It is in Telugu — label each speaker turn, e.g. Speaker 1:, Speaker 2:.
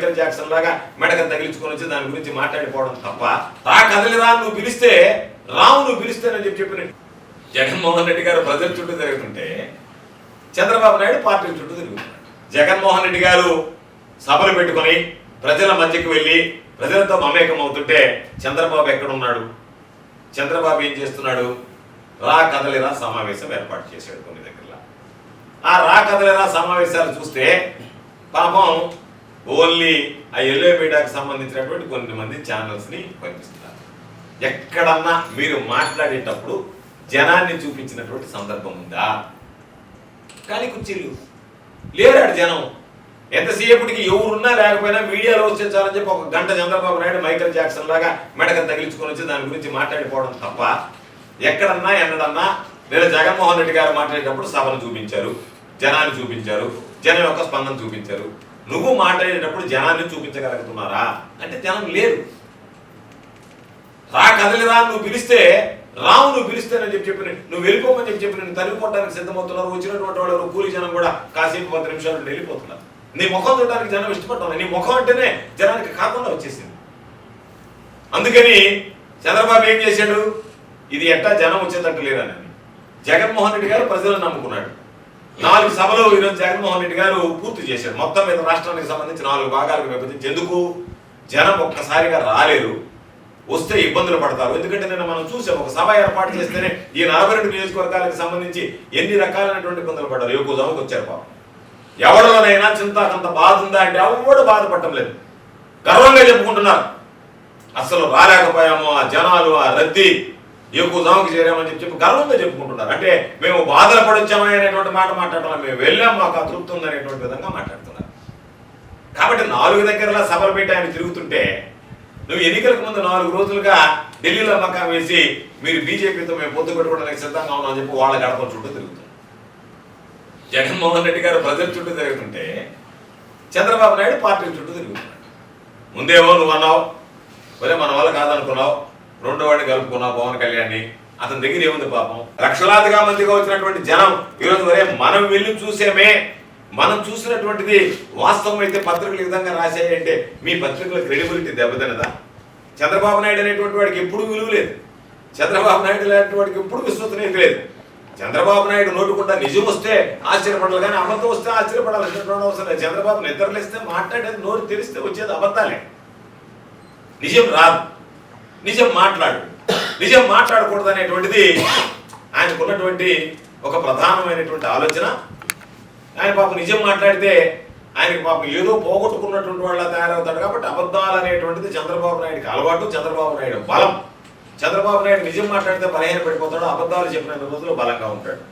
Speaker 1: మైకల్ జాక్సన్ లాగా మెడక తగిలించుకొని వచ్చి దాని గురించి మాట్లాడిపోవడం తప్ప రా కదలిరా నువ్వు పిలిస్తే రావు నువ్వు పిలిస్తేనని చెప్పి చెప్పిన జగన్మోహన్ రెడ్డి గారు ప్రజల చుట్టూ తిరుగుతుంటే చంద్రబాబు నాయుడు పార్టీల చుట్టూ తిరుగుతున్నాడు. జగన్మోహన్ రెడ్డి గారు సభలు పెట్టుకొని ప్రజల మధ్యకి వెళ్ళి ప్రజలతో మమేకం అవుతుంటే చంద్రబాబు ఎక్కడ ఉన్నాడు చంద్రబాబు ఏం చేస్తున్నాడు? రా కదలిరా సమావేశం ఏర్పాటు చేశాడు కొన్ని దగ్గర ఆ రా కదలిరా సమావేశాలు చూస్తే పాపం ఓన్లీ ఆ ఎల్లో మీడియాకి సంబంధించినటువంటి కొన్ని మంది ఛానల్స్ని పంపిస్తున్నారు. ఎక్కడన్నా మీరు మాట్లాడేటప్పుడు జనాన్ని చూపించినటువంటి సందర్భం ఉందా? కానీ కుర్చీలు. లేరాడు జనం. ఎంతసేపటికి ఎవరున్నా లేకపోయినా మీడియాలో వస్తే చాలని చెప్పి ఒక గంట చంద్రబాబు నాయుడు మైకల్ జాక్సన్ లాగా మెడకం తగిలించుకొని వచ్చి దాని గురించి మాట్లాడిపోవడం తప్ప ఎక్కడన్నా ఎన్నడన్నా లేదా జగన్మోహన్ రెడ్డి గారు మాట్లాడేటప్పుడు సభను చూపించారు జనాన్ని చూపించారు జనం యొక్క స్పందన చూపించారు. నువ్వు మాట్లాడేటప్పుడు జనాన్ని చూపించగలుగుతున్నారా? అంటే జనం లేరు. రా కదలిరా నువ్వు పిలిస్తే రావు నువ్వు పిలిస్తేనని చెప్పి చెప్పిన నువ్వు వెళ్ళిపోమని చెప్పి చెప్పిన నేను తరిగిపోవడానికి సిద్ధమవుతున్నారు. వచ్చినటువంటి వాళ్ళు కూలి జనం కూడా కాసేపు పది నిమిషాలు వెళ్ళిపోతున్నారు. నీ ముఖం చూడడానికి జనం ఇష్టపడ్డాను నీ ముఖం అంటేనే జనానికి కాకుండా వచ్చేసింది. అందుకని చంద్రబాబు ఏం చేశాడు? ఇది ఎట్టా జనం వచ్చేటట్టు లేదని జగన్మోహన్ రెడ్డి గారు ప్రజలను నమ్ముకున్నాడు. నాలుగు సభలు ఈరోజు జగన్మోహన్ రెడ్డి గారు పూర్తి చేశారు. మొత్తం మీద రాష్ట్రానికి సంబంధించి నాలుగు భాగాలకు విభజించి ఎందుకు జనం ఒక్కసారిగా రాలేరు వస్తే ఇబ్బందులు పడతారు. ఎందుకంటే నేను మనం చూసాం ఒక సభ ఏర్పాటు చేస్తేనే ఈ నలభై రెండు నియోజకవర్గాలకు సంబంధించి ఎన్ని రకాలైనటువంటి ఇబ్బందులు పడ్డారు? ఎక్కువ సభకు వచ్చారు పాపం. ఎవరిలోనైనా చింత అంత బాధ ఉందా అంటే ఎవడు బాధపడటం లేదు. గర్వంగా చెప్పుకుంటున్నారు. అసలు రాలేకపోయాము ఆ జనాలు ఆ రద్దీ ఎక్కువ చేరామని చెప్పి చెప్పి గర్వంగా చెప్పుకుంటున్నారు. అంటే మేము బాధలు పడొచ్చామని అనేటువంటి మాట మాట్లాడటం మేము వెళ్ళాం మాకు అతృప్తి ఉంది అనేటువంటి విధంగా మాట్లాడుతున్నారు. కాబట్టి నాలుగు దగ్గరలా సభలు పెట్టి ఆయన తిరుగుతుంటే నువ్వు ఎన్నికలకు ముందు నాలుగు రోజులుగా ఢిల్లీలో మకా వేసి మీరు బీజేపీతో మేము పొత్తు పెట్టుకోవడానికి సిద్ధంగా ఉన్నామని చెప్పి వాళ్ళ గడప చుట్టూ తిరుగుతున్నారు. జగన్మోహన్ రెడ్డి గారు ప్రజల చుట్టూ తిరుగుతుంటే చంద్రబాబు నాయుడు పార్టీ చుట్టూ తిరుగుతున్నాడు ముందేమో నువ్వు అన్నావు ఒరే మన వల్ల కాదనుకున్నావు రెండో వాడిని కలుపుకున్నావు పవన్ కళ్యాణ్ని. అతని దగ్గర ఏముంది పాపం? లక్షలాదిగా మందిగా వచ్చినటువంటి జనం. ఈరోజు వరే మనం వెళ్ళి చూసేమే. మనం చూసినటువంటిది వాస్తవం అయితే పత్రికలు విధంగా రాశాయంటే మీ పత్రికల క్రెడిబిలిటీ దెబ్బతినదా చంద్రబాబు నాయుడు అనేటువంటి వాడికి ఎప్పుడు విలువ లేదు. చంద్రబాబు నాయుడు లాంటి వాడికి ఎప్పుడు విశ్వసనీయత లేదు. చంద్రబాబు నాయుడు నోటుకుండా నిజం వస్తే ఆశ్చర్యపడాలి కానీ అబద్ధం వస్తే ఆశ్చర్యపడాల్సినటువంటి అవసరం లేదు. చంద్రబాబు నిద్రలేస్తే మాట్లాడేది నోరు తెరిస్తే వచ్చేది అబద్ధాలే. నిజం రాదు. నిజం మాట్లాడు. నిజం మాట్లాడకూడదు అనేటువంటిది ఆయనకు ఉన్నటువంటి ఒక ప్రధానమైనటువంటి ఆలోచన. ఆయన పాపం నిజం మాట్లాడితే ఆయనకి పాపం ఏదో పోగొట్టుకున్నటువంటి వాళ్ళ తయారవుతాడు కాబట్టి అబద్ధాలు అనేటువంటిది చంద్రబాబు నాయుడికి అలవాటు చంద్రబాబు నాయుడు బలం. చంద్రబాబు నాయుడు నిజం మాట్లాడితే బలహీన పడిపోతాడు అబద్ధాలు చెప్పిన రోజులు బలంగా ఉంటాడు.